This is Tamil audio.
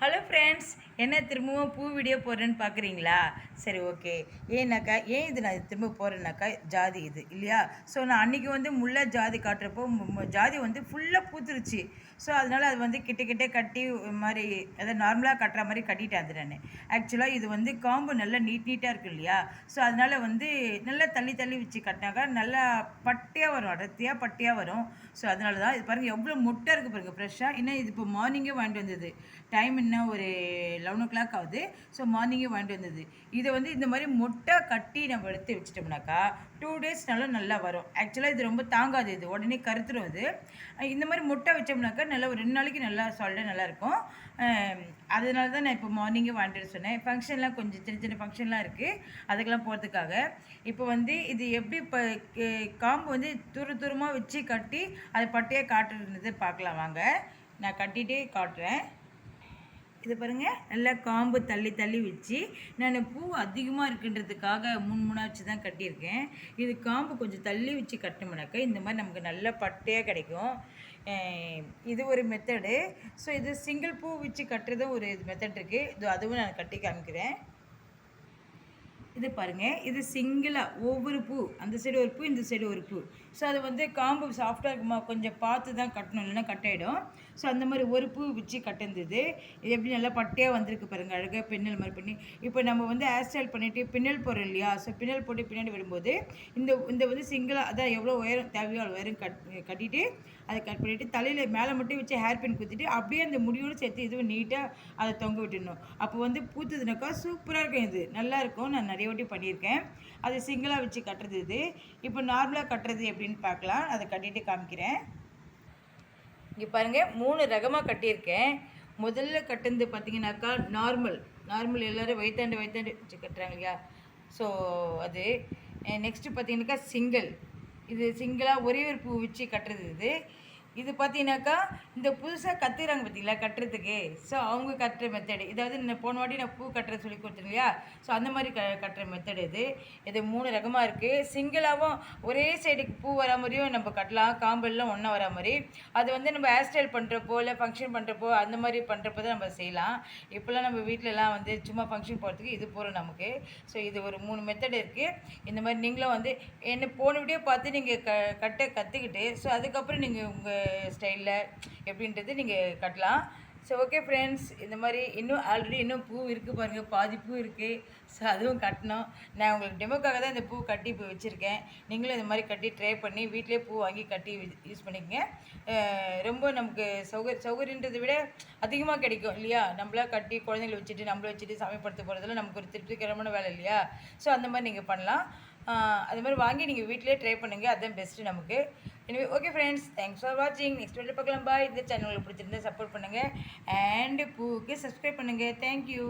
ஹலோ ஃப்ரெண்ட்ஸ் என்ன திரும்பவும் பூ வீடியோ போடுறேன்னு பார்க்குறீங்களா? சரி ஓகே ஏன்னாக்கா ஏன் இது நான் திரும்ப போகிறேன்னாக்கா ஜாதி இது இல்லையா? ஸோ நான் அன்றைக்கி வந்து முல்லை ஜாதி காட்டுறப்போ ஜாதி வந்து ஃபுல்லாக பூத்துருச்சு. ஸோ அதனால் அது வந்து கிட்ட கிட்டே கட்டி ஒரு மாதிரி அதை நார்மலாக கட்டுற மாதிரி கட்டிட்டேன் அது நான். ஆக்சுவலாக இது வந்து காம்பு நல்லா நீட் நீட்டாக இருக்கு இல்லையா? ஸோ அதனால் வந்து நல்லா தள்ளி தள்ளி வச்சு கட்டினாக்கா நல்லா பட்டையாக வரும் அடர்த்தியாக பட்டையாக வரும். ஸோ அதனால தான் இது பாருங்கள் எவ்வளோ முட்டை இருக்குது பாருங்கள் ஃப்ரெஷ்ஷாக இன்னும் இது இப்போ மார்னிங்கே வாங்கிட்டு வந்தது. டைம் இன்னும் ஒரு லெவன் ஓ கிளாக் ஆகுது ஸோ மார்னிங்கே வாங்கிட்டு வந்தது. இதை வந்து இந்த மாதிரி மொட்டை கட்டி நம்ம எடுத்து வச்சிட்டோம்னாக்கா டூ டேஸ் நல்லா வரும். ஆக்சுவலாக இது ரொம்ப தாங்காது இது. உடனே கருத்துரும் அது. இந்த மாதிரி முட்டை வச்சோம்னாக்கா நல்லா ஒரு ரெண்டு நாளைக்கு நல்லா சால்டாக நல்லாயிருக்கும் அதனால தான் நான் இப்போ மார்னிங்கே வாங்கிட்டு சொன்னேன். ஃபங்க்ஷன்லாம் கொஞ்சம் சின்ன சின்ன ஃபங்க்ஷன்லாம் இருக்குது அதுக்கெல்லாம் போகிறதுக்காக இப்போ வந்து இது எப்படி இப்போ காம்பு வந்து தூர தூரமாக வச்சு கட்டி அதை பட்டையாக காட்டுறது பார்க்கலாம். வாங்க. நான் கட்டிகிட்டே காட்டுறேன். இது பாருங்கள் நல்லா காம்பு தள்ளி தள்ளி வச்சு நான் பூ அதிகமாக இருக்குன்றதுக்காக மூணு மூணா வச்சு தான் கட்டியிருக்கேன். இது காம்பு கொஞ்சம் தள்ளி வச்சு கட்டினோம்னாக்கா இந்த மாதிரி நமக்கு நல்ல பட்டையாக கிடைக்கும். இது ஒரு மெத்தடு ஸோ இது சிங்கிள் பூ வச்சு கட்டுறதும் ஒரு மெத்தட் இருக்குது இது அதுவும் நான் கட்டி காமிக்கிறேன். இது பாருங்கள் இது சிங்கிளாக ஒவ்வொரு பூ. அந்த சைடு ஒரு பூ இந்த சைடு ஒரு பூ. ஸோ அது வந்து காம்பு சாஃப்டாக இருக்குமா? கொஞ்சம் பார்த்து தான் கட்டணும். இல்லைன்னா கட்டாயிடும். ஸோ அந்த மாதிரி ஒரு பூ வச்சு கட்டிருந்தது இது எப்படி நல்லா பட்டையாக வந்திருக்கு பாருங்கள் அழகாக பின்னல் மாதிரி பண்ணி. இப்போ நம்ம வந்து ஹேர் ஸ்டைல் பண்ணிவிட்டு பின்னல் போடுறோம் இல்லையா? ஸோ பின்னல் போட்டு பின்னாடி விடும்போது இந்த இந்த வந்து சிங்கிளாக அதான் எவ்வளோ உயரம் தேவையோ அவ்வளோ உயரம் கட் கட்டிட்டு அதை கட் பண்ணிவிட்டு தலையில் மேலே மட்டும் வச்சு ஹேர் பின் குத்திட்டு அப்படியே அந்த முடியோடு சேர்த்து இதுவும் நீட்டாக அதை தொங்க விட்டுடணும். அப்போ வந்து பூத்துதுனாக்கா சூப்பராக இருக்கும் இது. நல்லாயிருக்கும் நான் நிறைய வாட்டி பண்ணியிருக்கேன். அது சிங்கிளாக வச்சு கட்டுறது இது. இப்போ நார்மலாக கட்டுறது எப்படின்னு பார்க்கலாம். அதை கட்டிட்டு காமிக்கிறேன். இங்கே பாருங்கள் மூணு ரகமாக கட்டியிருக்கேன். முதல்ல கட்டுனது பார்த்தீங்கன்னாக்கா நார்மல் நார்மல் எல்லோரும் வயிற்றாண்டு வயிற்றாண்டு வச்சு கட்டுறாங்க இல்லையா? ஸோ அது. நெக்ஸ்ட்டு பார்த்தீங்கன்னாக்கா சிங்கிள் இது சிங்கிளாக ஒரே ஒரு பூ வச்சு கட்டுறது இது. இது பார்த்தீங்கன்னாக்கா இந்த புதுசாக கற்றுக்குறாங்க பார்த்தீங்களா கட்டுறதுக்கு? ஸோ அவங்க கட்டுற மெத்தடு இதாவது நான் போன வாட்டி நான் பூ கட்டுறது சொல்லி கொடுத்தேன் இல்லையா? ஸோ அந்த மாதிரி க கட்டுற மெத்தடு இது. இது மூணு ரகமாக இருக்குது சிங்கிளாகவும் ஒரே சைடுக்கு பூ வர மாதிரியும் நம்ம கட்டலாம். காம்பெல்லாம் ஒன்றா வர மாதிரி. அது வந்து நம்ம ஹேர் ஸ்டைல் பண்ணுறப்போ இல்லை ஃபங்க்ஷன் பண்ணுறப்போ அந்த மாதிரி பண்ணுறப்போ தான் நம்ம செய்யலாம். இப்போல்லாம் நம்ம வீட்டிலலாம் வந்து சும்மா ஃபங்க்ஷன் போகிறதுக்கு இது போகிறோம் நமக்கு. ஸோ இது ஒரு மூணு மெத்தட் இருக்குது இந்த மாதிரி நீங்களும் வந்து என்ன போன வீடியோ பார்த்து நீங்கள் க கட்ட கற்றுக்கிட்டு ஸோ அதுக்கப்புறம் நீங்கள் உங்கள் ஸ்டைலில் எப்படின்றது நீங்கள் கட்டலாம். ஸோ ஓகே ஃப்ரெண்ட்ஸ் இந்த மாதிரி இன்னும் ஆல்ரெடி இன்னும் பூ இருக்குது பாருங்கள் பாதி பூ இருக்குது ஸோ அதுவும் கட்டணும். நான் உங்களுக்கு டெமோக்காக தான் இந்த பூ கட்டி இப்போ வச்சுருக்கேன். நீங்களும் இந்த மாதிரி கட்டி ட்ரை பண்ணி வீட்டிலே பூ வாங்கி கட்டி யூஸ் பண்ணிக்கங்க. ரொம்ப நமக்கு சௌக சௌகரியன்றதை விட அதிகமாக கிடைக்கும் இல்லையா? நம்மளா கட்டி குழந்தைங்களை வச்சுட்டு நம்மள வச்சுட்டு சமயப்படுத்த போகிறதுல நமக்கு ஒரு திருப்திகரமான வேலை இல்லையா? ஸோ அந்த மாதிரி நீங்கள் பண்ணலாம். அது மாதிரி வாங்கி நீங்கள் வீட்டிலே ட்ரை பண்ணுங்கள் அதுதான் பெஸ்ட்டு நமக்கு. எனவே ஓகே ஃப்ரெண்ட்ஸ் தேங்க்ஸ் ஃபார் வாட்சிங் நெக்ஸ்ட் வீடியோ பார்க்கலாம். பாய் இந்த சேனல் உங்களுக்கு பிடிச்சிருந்தா சப்போர்ட் பண்ணுங்கள் அண்ட் பூக்கு சப்ஸ்கிரைப் பண்ணுங்கள் தேங்க்யூ